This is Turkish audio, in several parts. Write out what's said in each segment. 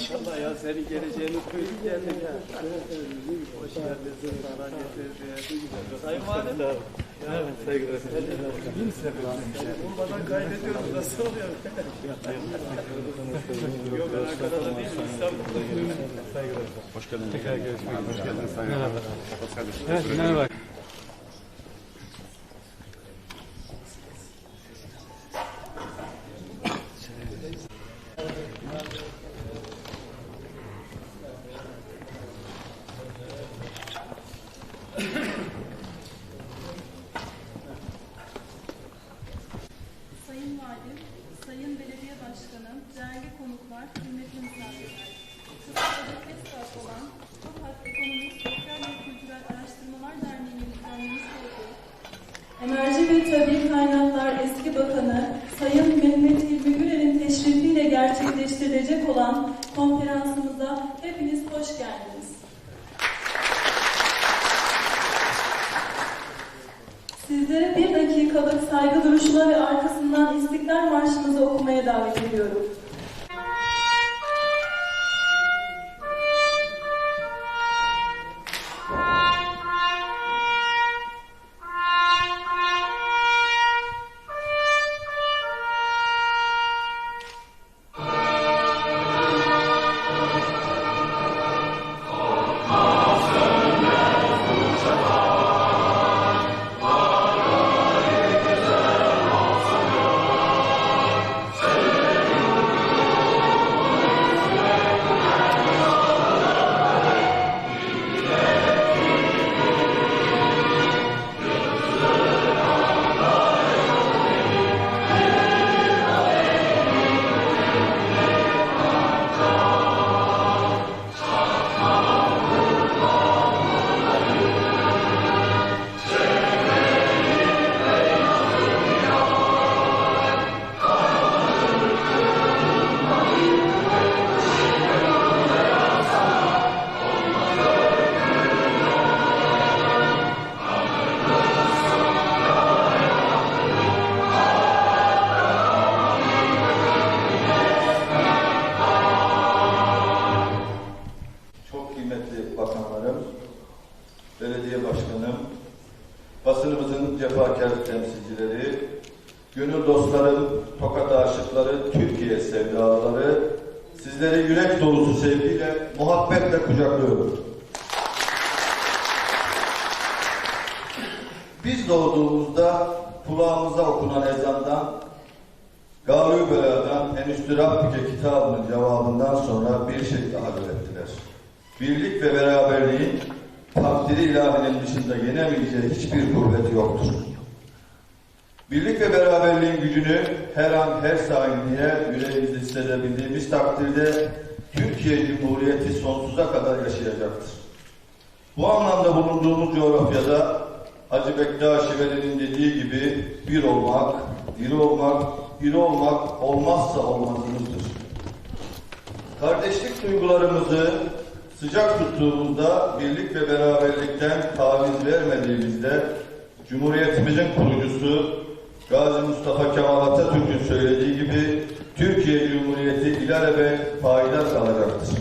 Maşallah ya senin geleceğini duyduk geldik ha. Hoş geldin. Sana getirdi. Sayın Valim. Evet saygılar. Olmadan kaydediyoruz. Nasıl oluyor? Yok ben Ankara'da değilim. İstanbul'da. Saygılar. Hoş geldiniz. Tekrar görüşmek üzere. Hoş geldiniz Merhaba. Hoş geldiniz. Evet, merhaba. Ekonomik, ve Kültürel Araştırmalar Derneği'nin düzenlemiş olduğu Enerji ve Tabi Kaynaklar Eski Bakanı Sayın Mehmet Hilmi Güler'in teşrifiyle gerçekleştirilecek olan konferansımıza hepiniz hoş geldiniz. Sizlere bir dakikalık saygı duruşuna ve arkasından İstiklal Marşımızı okumaya davet ediyorum. Temsilcileri, gönül dostlarım, tokat aşıkları, Türkiye sevdalıları, sizleri yürek dolusu sevgiyle, muhabbetle kucaklıyorum. Biz doğduğumuzda kulağımıza okunan ezandan, Gavru Bela'dan Enüstü Rabbike kitabının cevabından sonra bir şey daha öğrettiler. Birlik ve beraberliğin takdiri ilahinin dışında yenemeyeceği hiçbir kuvvet yoktur. Birlik ve beraberliğin gücünü her an her saniye yüreğimizde hissedebildiğimiz takdirde Türkiye Cumhuriyeti sonsuza kadar yaşayacaktır. Bu anlamda bulunduğumuz coğrafyada Hacı Bektaş Veli'nin dediği gibi bir olmak, diri olmak, iri olmak olmazsa olmazımızdır. Kardeşlik duygularımızı sıcak tuttuğumuzda birlik ve beraberlikten taviz vermediğimizde Cumhuriyetimizin kurucusu Gazi Mustafa Kemal Atatürk'ün söylediği gibi Türkiye Cumhuriyeti ilelebet payidar kalacaktır.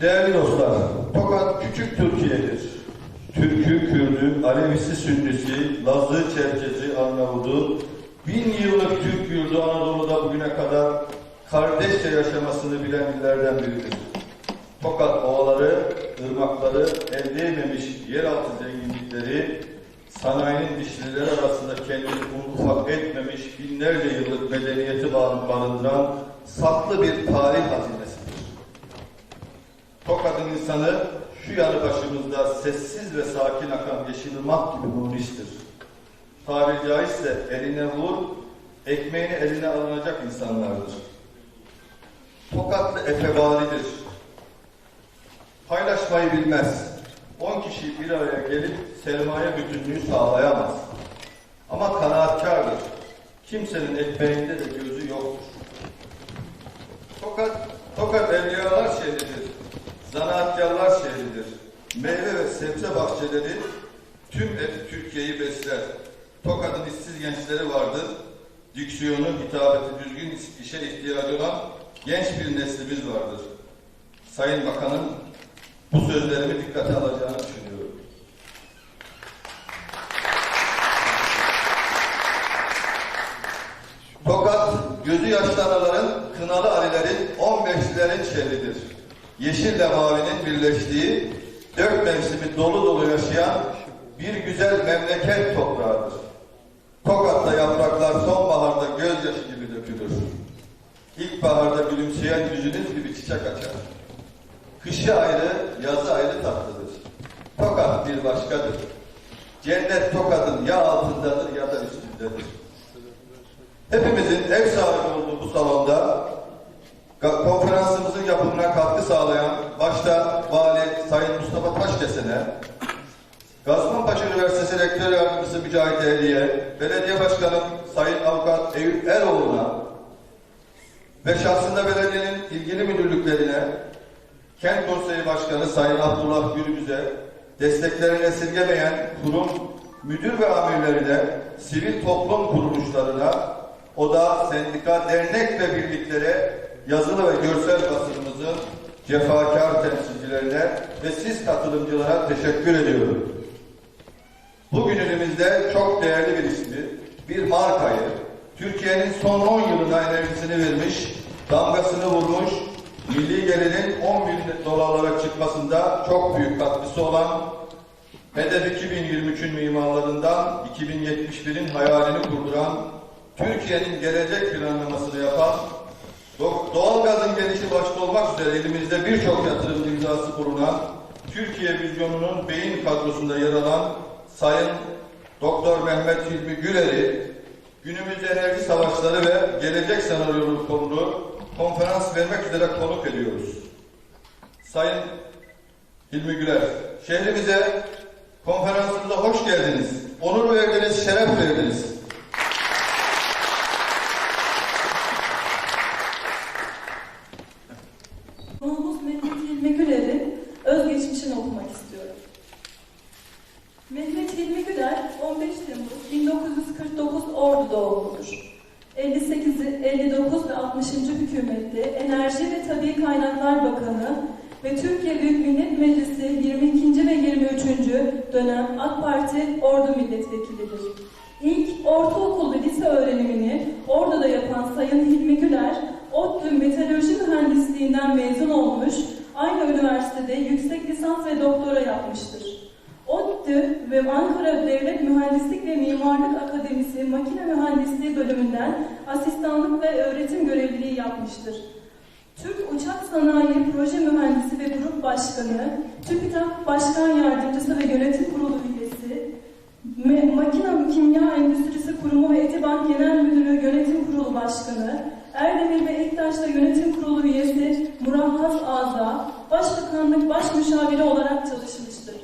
Değerli dostlar, Tokat küçük Türkiye'dir. Türk'ü, Kürd'ü, Alevisi, Sünnisi, Lazı, Çerkezi, Arnavut'u, bin yıllık Türk yurdu Anadolu'da bugüne kadar kardeşçe yaşamasını bilen illerden biridir. Tokat ovaları, ırmakları, elde yeraltı zenginlikleri, sanayinin dişlileri arasında kendini ufak etmemiş binlerce yıllık medeniyeti bar- barındıran saklı bir tarih hazinesidir. Tokat'ın insanı şu yanı başımızda sessiz ve sakin akan yeşil ırmak gibi munistir. Tabiri caizse eline vur, ekmeğini eline alınacak insanlardır. Tokatlı efebalidir. Paylaşmayı bilmez. On kişi bir araya gelip sermaye bütünlüğü sağlayamaz. Ama kanaatkardır. Kimsenin ekmeğinde de gözü yoktur. Tokat, Tokat evliyalar şehridir. Zanaatkarlar şehridir. Meyve ve sebze bahçeleri tüm et Türkiye'yi besler. Tokat'ın işsiz gençleri vardır. Diksiyonu, hitabeti düzgün işe ihtiyacı olan genç bir neslimiz vardır. Sayın Bakanım bu sözlerimi dikkate alacağını düşünüyorum. Tokat, gözü yaşlı anaların, kınalı alilerin, 15'lerin şehridir. Yeşille mavinin birleştiği, dört mevsimi dolu dolu yaşayan bir güzel memleket toprağıdır. Tokat'ta yapraklar sonbaharda gözyaşı gibi dökülür. İlkbaharda gülümseyen yüzünüz gibi çiçek açar. Kışı ayrı, yazı ayrı tatlıdır. Tokat bir başkadır. Cennet Tokat'ın ya altındadır ya da üstündedir. Hepimizin ev sahibi olduğu bu salonda konferansımızın yapımına katkı sağlayan başta Vali Sayın Mustafa Taşkesen'e, Gazipaşa Üniversitesi Rektör Yardımcısı Mücahit Ehli'ye, Belediye Başkanım Sayın Avukat Eyüp Eroğlu'na ve şahsında belediyenin ilgili müdürlüklerine, Kent Konseyi Başkanı Sayın Abdullah Gürbüz'e, desteklerini esirgemeyen kurum müdür ve amirlerine, sivil toplum kuruluşlarına, oda, sendika, dernek ve birliklere, yazılı ve görsel basınımızın cefakar temsilcilerine ve siz katılımcılara teşekkür ediyorum. Bugünümüzde çok değerli bir ismi, bir markayı, Türkiye'nin son 10 yılına enerjisini vermiş, damgasını vurmuş, milli gelirin 10 bin dolarlara çıkmasında çok büyük katkısı olan, Hedef 2023'ün mimarlarından 2071'in hayalini kurduran, Türkiye'nin gelecek planlamasını yapan, do- doğalgazın gelişi başta olmak üzere elimizde birçok yatırım imzası bulunan, Türkiye vizyonunun beyin kadrosunda yer alan Sayın Doktor Mehmet Hilmi Güler'i günümüz enerji savaşları ve gelecek senaryoları konulu konferans vermek üzere konuk ediyoruz. Sayın Hilmi Güler, şehrimize, konferansımıza hoş geldiniz. Onur verdiniz, şeref verdiniz. Konuğumuz Mehmet Hilmi Güler'in özgeçmişini okumak istiyorum. Mehmet Hilmi Güler 15 Temmuz 1949 Ordu doğumludur. 58, 59 ve 60. hükümette Enerji ve Tabi Kaynaklar Bakanı ve Türkiye Büyük Millet Meclisi 22. ve 23. dönem AK Parti Ordu Milletvekilidir. İlk ortaokul ve lise öğrenimini Ordu'da yapan Sayın Hilmi Güler, ODTÜ Metalurji Mühendisliğinden mezun olmuş, aynı üniversitede yüksek lisans ve doktora Etibank Genel Müdürü Yönetim Kurulu Başkanı, Erdemir ve Ektaş'ta Yönetim Kurulu üyesi Murahhaz Aza, Başbakanlık Baş Müşaviri olarak çalışmıştır.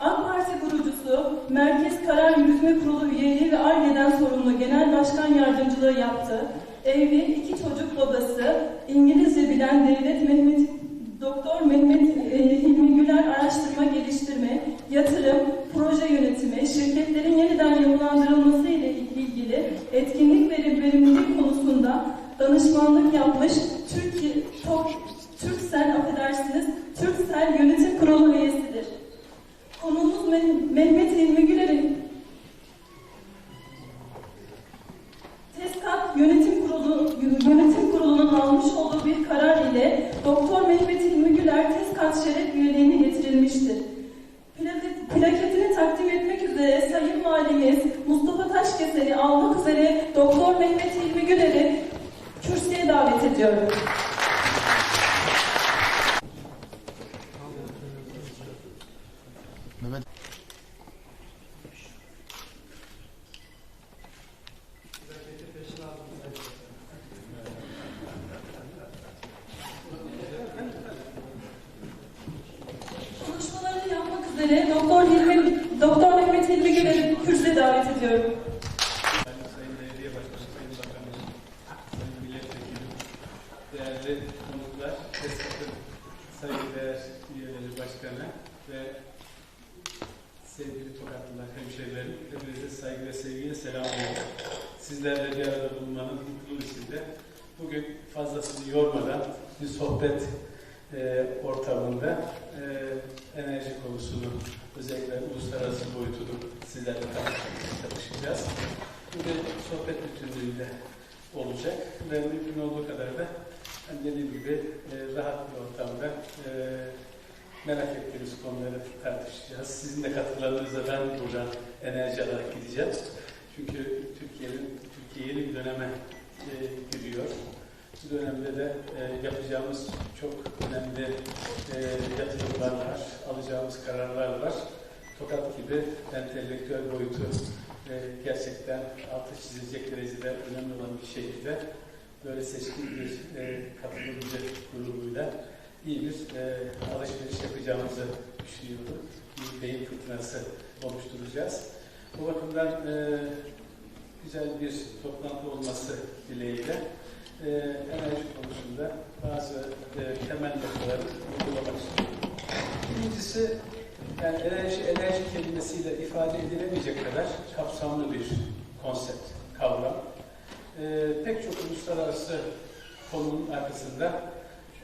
AK Parti kurucusu, Merkez Karar Yürütme Kurulu üyeliği ve ARGE'den sorumlu Genel Başkan Yardımcılığı yaptı. Evli, iki çocuk babası, İngilizce bilen Devlet Mehmet Doktor Mehmet e, Hilmi Güler araştırma geliştirme, yatırım, proje yönetimi, şirketlerin yeniden yapılandırılması ile ilgili etkinlik ve verimlilik konusunda danışmanlık yapmış Türkiye Tok Türksel affedersiniz Türksel Yönetim Kurulu üyesidir. Konumuz Meh- Mehmet Hilmi Güler'in TESKAK Yönetim Kurulu Yönetim Kurulu'nun almış olduğu bir karar ile Doktor Mehmet Hilmi Güler TESKAK şeref üyeliğine getirilmiştir. Plaket- Plaketini takdim etmek üzere Sayın Valimiz Mustafa Taşkeser'i almak üzere Doktor Mehmet Hilmi Güler'i kürsüye davet ediyorum. Yapmak üzere Doktor Hilmi, Doktor Mehmet Hilmi Güler'i kürsüye davet ediyorum. Sayın Belediye Başkanı, Sayın Bakanım, Sayın Milletvekili, değerli konuklar, TESKAP'ın saygıdeğer üyeleri başkanı ve sevgili Tokatlılar, hemşehrilerim, hepinize saygı ve sevgiyle selamlıyorum. Sizlerle bir arada bulunmanın mutluluğu içinde bugün fazla sizi yormadan bir sohbet e, ortamında e, enerji konusunu özellikle uluslararası boyutunu sizlerle tartışmaya çalışacağız. Bu bir sohbet bütünlüğünde olacak ve mümkün olduğu kadar da hani dediğim gibi e, rahat bir ortamda e, merak ettiğimiz konuları tartışacağız. Sizin de katkılarınızla ben buradan enerji alarak gideceğim. Çünkü Türkiye'nin Türkiye yeni bir döneme e, giriyor. Bu dönemde de e, yapacağımız çok önemli e, yatırımlar var, alacağımız kararlar var. Tokat gibi entelektüel boyutu e, gerçekten altı çizilecek derecede önemli olan bir şehirde böyle seçkin bir e, katılımcı grubuyla iyi bir e, alışveriş yapacağımızı düşünüyorum. Bir beyin fırtınası oluşturacağız. Bu bakımdan e, güzel bir toplantı olması dileğiyle e, enerji konusunda bazı e, temel noktaları uygulamak istiyorum. Birincisi, yani enerji, enerji kelimesiyle ifade edilemeyecek kadar kapsamlı bir konsept, kavram. E, pek çok uluslararası konunun arkasında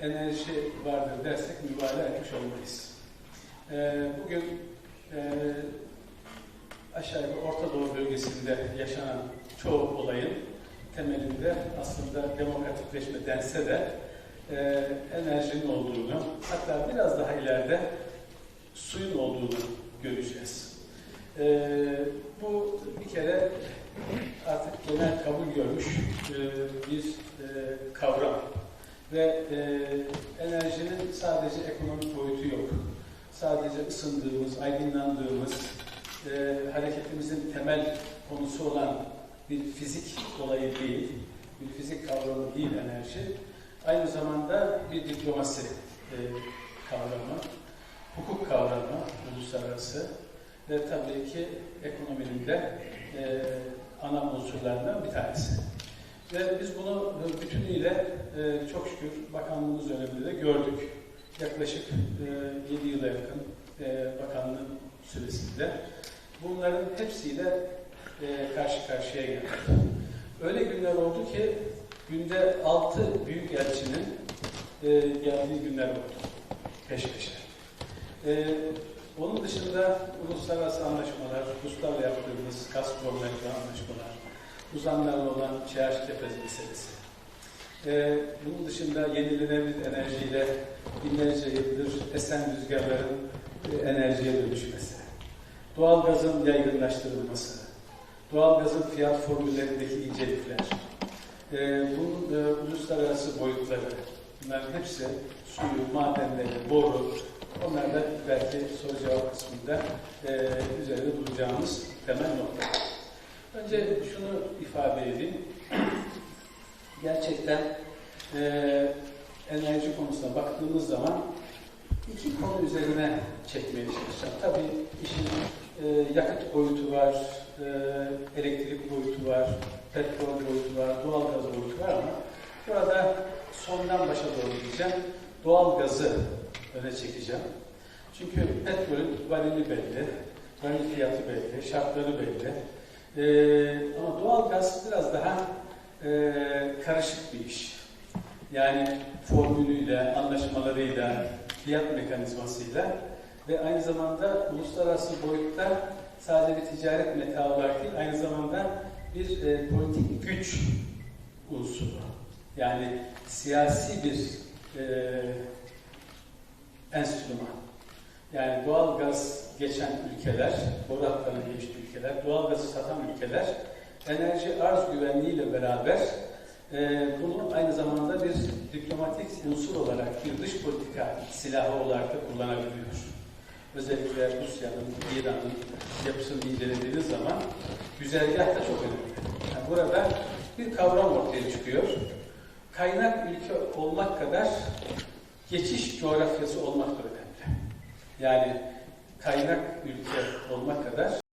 enerji vardır dersek mübalağa etmiş olmayız. E, bugün e, aşağı Orta Doğu bölgesinde yaşanan çoğu olayın temelinde aslında demokratikleşme dense de e, enerjinin olduğunu, hatta biraz daha ileride suyun olduğunu göreceğiz. E, bu bir kere artık genel kabul görmüş e, bir e, kavram ve e, enerjinin sadece ekonomik boyutu yok. Sadece ısındığımız, aydınlandığımız, e, hareketimizin temel konusu olan bir fizik olayı değil, bir fizik kavramı değil enerji. Aynı zamanda bir diplomasi e, kavramı, hukuk kavramı, uluslararası ve tabii ki ekonominin de e, ana unsurlarından bir tanesi. Ve biz bunu bütünüyle e, çok şükür bakanlığımız döneminde de gördük. Yaklaşık e, 7 yıla yakın e, bakanlığın süresinde bunların hepsiyle e, karşı karşıya geldik. Öyle günler oldu ki günde altı büyük elçinin e, geldiği günler oldu. Peş peşe. E, onun dışında uluslararası anlaşmalar, Ruslarla yaptığımız Gazprom'la anlaşmalar, uzanlarla olan Kepez meselesi. E, bunun dışında yenilenebilir enerjiyle binlerce yıldır esen rüzgarların e, enerjiye dönüşmesi, doğalgazın yaygınlaştırılması, doğalgazın fiyat formüllerindeki incelikler, e, bunun e, uluslararası boyutları, bunların hepsi suyu, madenleri, boru, onlar da belki soru cevap kısmında e, üzerinde duracağımız temel nokta. Önce şunu ifade edeyim. Gerçekten e, enerji konusuna baktığımız zaman iki konu üzerine çekmeye çalışacağım. Tabii işin e, yakıt boyutu var, e, elektrik boyutu var, petrol boyutu var, doğalgaz boyutu var ama burada sondan başa doğru gideceğim. Doğalgazı öne çekeceğim. Çünkü petrolün varili belli, varil fiyatı belli, şartları belli. Ee, ama doğalgaz biraz daha e, karışık bir iş. Yani formülüyle, anlaşmalarıyla, fiyat mekanizmasıyla ve aynı zamanda uluslararası boyutta sadece bir ticaret meta olarak değil, aynı zamanda bir e, politik güç unsuru. Yani siyasi bir e, enstrüman. Yani doğal gaz geçen ülkeler, boru hatlarını geçti ülkeler, doğal gazı satan ülkeler enerji arz güvenliğiyle beraber e, bunu aynı zamanda bir diplomatik unsur olarak bir dış politika silahı olarak da kullanabiliyor. Özellikle Rusya'nın, İran'ın yapısını incelediğiniz zaman güzergah da çok önemli. Yani burada bir kavram ortaya çıkıyor. Kaynak ülke olmak kadar geçiş coğrafyası olmak da önemli. Yani kaynak ülke olmak kadar